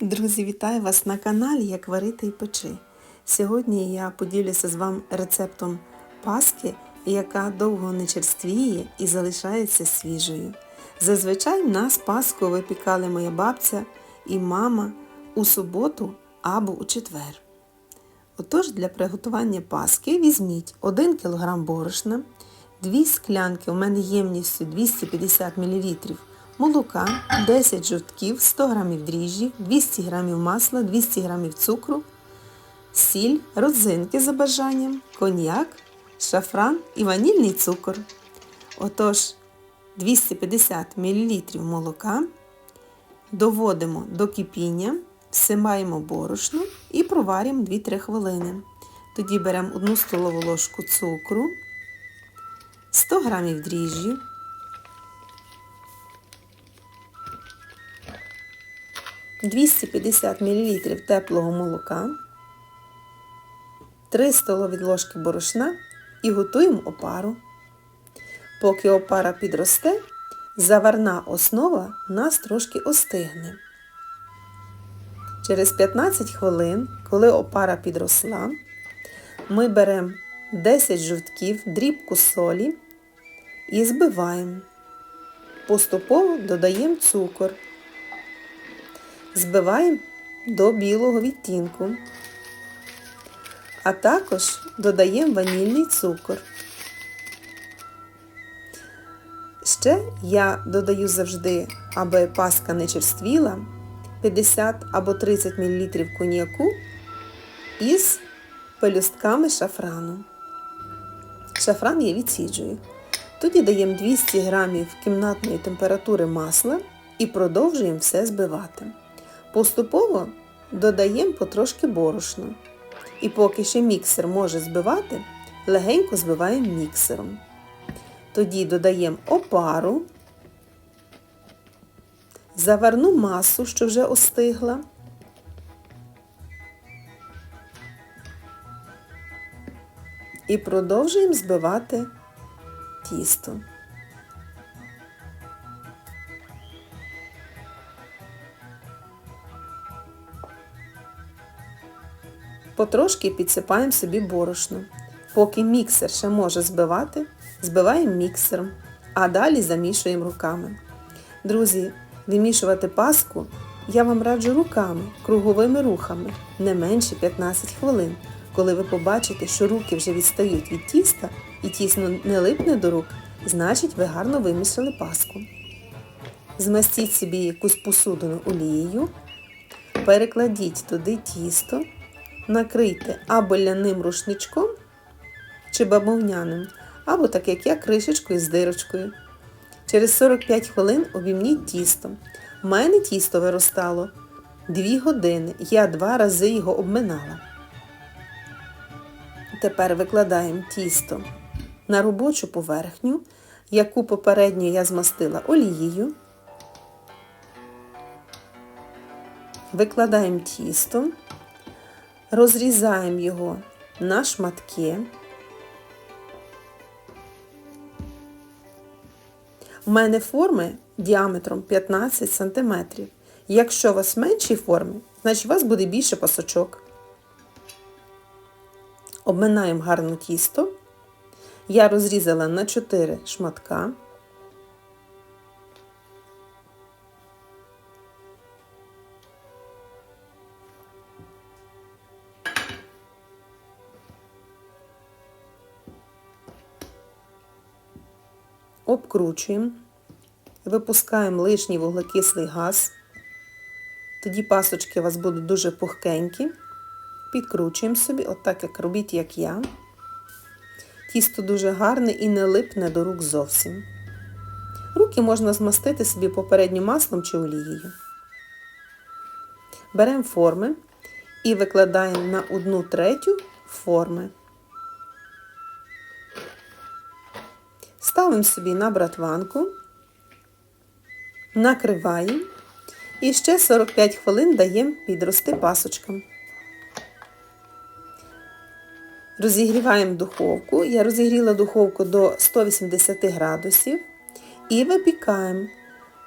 Друзі, вітаю вас на каналі Як варити і печи. Сьогодні я поділюся з вами рецептом паски, яка довго не черствіє і залишається свіжою. Зазвичай в нас паску випікали моя бабця і мама у суботу або у четвер. Отож, для приготування паски візьміть 1 кг борошна, 2 склянки, у мене ємністю 250 мл молока, 10 жовтків, 100 г дріжджів, 200 г масла, 200 г цукру, сіль, родзинки за бажанням, коньяк, шафран і ванільний цукор. Отож, 250 мл молока доводимо до кипіння, всимаємо борошно і проварюємо 2-3 хвилини. Тоді беремо 1 столову ложку цукру, 100 г дріжджів, 250 мл теплого молока, 3 столові ложки борошна і готуємо опару. Поки опара підросте, заварна основа нас трошки остигне. Через 15 хвилин, коли опара підросла, ми беремо 10 жовтків, дрібку солі і збиваємо. Поступово додаємо цукор. Збиваємо до білого відтінку, а також додаємо ванільний цукор. Ще я додаю завжди, аби паска не черствіла, 50 або 30 мл коньяку із пелюстками шафрану. Шафран я відсіджую. Тоді даємо 200 г кімнатної температури масла і продовжуємо все збивати. Поступово додаємо потрошки борошно. І поки ще міксер може збивати, легенько збиваємо міксером. Тоді додаємо опару, заварну масу, що вже остигла. І продовжуємо збивати тісто. Потрошки підсипаємо собі борошно. Поки міксер ще може збивати, збиваємо міксером, а далі замішуємо руками. Друзі, вимішувати паску я вам раджу руками, круговими рухами, не менше 15 хвилин. Коли ви побачите, що руки вже відстають від тіста і тісно не липне до рук, значить ви гарно вимішали паску. Змастіть собі якусь посудину олією, перекладіть туди тісто накрийте або ляним рушничком чи бабовняним, або так як я кришечкою з дирочкою. Через 45 хвилин обімніть тісто. У мене тісто виростало 2 години. Я два рази його обминала. Тепер викладаємо тісто на робочу поверхню, яку попередньо я змастила олією. Викладаємо тісто розрізаємо його на шматки. У мене форми діаметром 15 см. Якщо у вас менші форми, значить у вас буде більше пасочок. Обминаємо гарно тісто. Я розрізала на 4 шматка. Обкручуємо, випускаємо лишній вуглекислий газ. Тоді пасочки у вас будуть дуже пухкенькі. Підкручуємо собі, отак, як робіть, як я. Тісто дуже гарне і не липне до рук зовсім. Руки можна змастити собі попередньо маслом чи олією. Беремо форми і викладаємо на одну третю форми. Ставимо собі на братванку, накриваємо і ще 45 хвилин даємо підрости пасочкам. Розігріваємо духовку. Я розігріла духовку до 180 градусів і випікаємо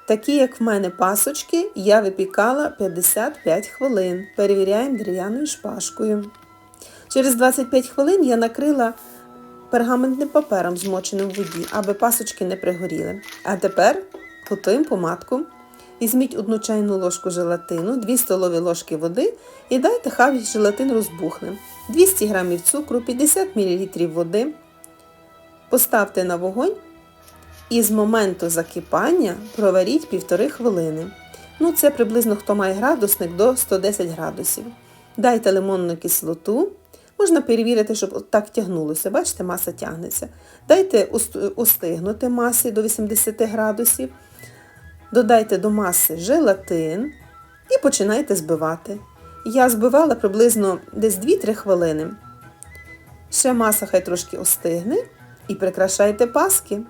Такі, як в мене пасочки, я випікала 55 хвилин. Перевіряємо дерев'яною шпажкою. Через 25 хвилин я накрила пергаментним папером, змоченим в воді, аби пасочки не пригоріли. А тепер готуємо помадку. Візьміть одну чайну ложку желатину, 2 столові ложки води і дайте хай желатин розбухне. 200 г цукру, 50 мл води. Поставте на вогонь і з моменту закипання проваріть півтори хвилини. Ну, це приблизно хто має градусник до 110 градусів. Дайте лимонну кислоту. Можна перевірити, щоб так тягнулося. Бачите, маса тягнеться. Дайте устигнути масі до 80 градусів. Додайте до маси желатин і починайте збивати. Я збивала приблизно десь 2-3 хвилини. Ще маса хай трошки остигне і прикрашайте паски.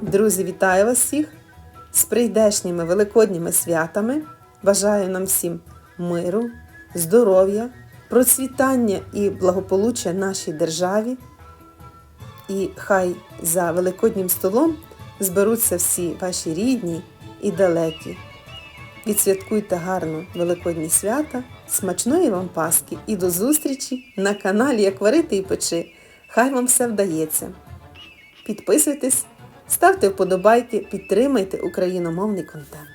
Друзі, вітаю вас всіх з прийдешніми великодніми святами. Бажаю нам всім миру, здоров'я, процвітання і благополуччя нашій державі. І хай за великоднім столом зберуться всі ваші рідні і далекі. Відсвяткуйте гарно Великодні свята, смачної вам Пасхи і до зустрічі на каналі Як варити і печи. Хай вам все вдається. Підписуйтесь, ставте вподобайки, підтримайте україномовний контент.